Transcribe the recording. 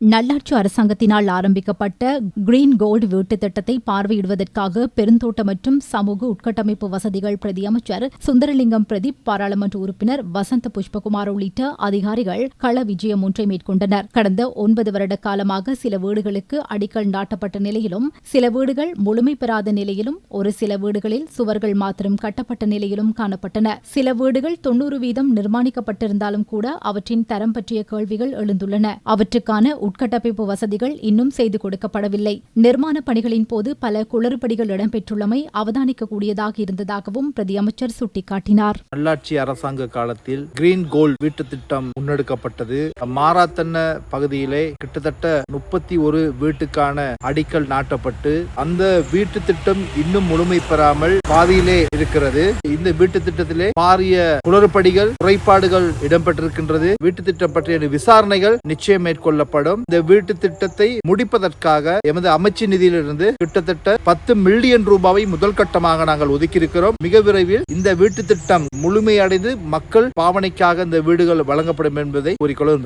நல்லாட்சி அரசாங்கத்தினால் ஆரம்பிக்கப்பட்ட கிரீன் கோல்டு வீட்டு திட்டத்தை பார்வையிடுவதற்காக பெருந்தோட்ட மற்றும் சமூக உட்கட்டமைப்பு வசதிகள் பிரதி அமைச்சர் சுந்தரலிங்கம் பிரதீப் பாராளுமன்ற உறுப்பினர் வசந்த புஷ்பகுமார் உள்ளிட்ட அதிகாரிகள் கள விஜயம் ஒன்றை மேற்கொண்டனர். கடந்த ஒன்பது வருட காலமாக சில வீடுகளுக்கு அடிக்கல் நாட்டப்பட்ட நிலையிலும் சில வீடுகள் முழுமை பெறாத நிலையிலும் ஒரு சில வீடுகளில் சுவர்கள் மாத்திரம் கட்டப்பட்ட நிலையிலும் காணப்பட்டன. சில வீடுகள் தொன்னூறு வீதம் நிர்மாணிக்கப்பட்டிருந்தாலும் கூட அவற்றின் தரம் பற்றிய கேள்விகள் எழுந்துள்ளன. அவற்றுக்கான உட்கட்டமைப்பு வசதிகள் இன்னும் செய்து கொடுக்கப்படவில்லை. நிர்மாண பணிகளின் போது பல குளறுபடிகள் இடம்பெற்றுள்ளமை அவதானிக்கக்கூடியதாக இருந்ததாகவும் பிரதியமைச்சர் சுட்டிக்காட்டினார். நல்லாட்சி அரசாங்க காலத்தில் கிரீன் கோல்ட் வீட்டு திட்டம் முன்னெடுக்கப்பட்டது. மாராத்தன்ன பகுதியிலே கிட்டத்தட்ட முப்பத்தி ஒரு வீட்டுக்கான அடிக்கல் நாட்டப்பட்டு அந்த வீட்டு திட்டம் இன்னும் முழுமை பெறாமல் பாதியிலே இருக்கிறது. இந்த வீட்டு திட்டத்திலே பாரிய குளறுபடிகள் குறைபாடுகள் இடம்பெற்றிருக்கின்றது. வீட்டு திட்டம் பற்றிய விசாரணைகள் நிச்சயம் மேற்கொள்ளப்படும். இந்த வீட்டு திட்டத்தை முடிப்பதற்காக எமது அமைச்சு நிதியிலிருந்து கிட்டத்தட்ட பத்து மில்லியன் ரூபாவை முதல் கட்டமாக நாங்கள் ஒதுக்கியிருக்கிறோம். மிக விரைவில் இந்த வீட்டு திட்டம் முழுமையடைந்து மக்கள் பாவனைக்காக இந்த வீடுகள் வழங்கப்படும் என்பதை கூறிக்கொள்ள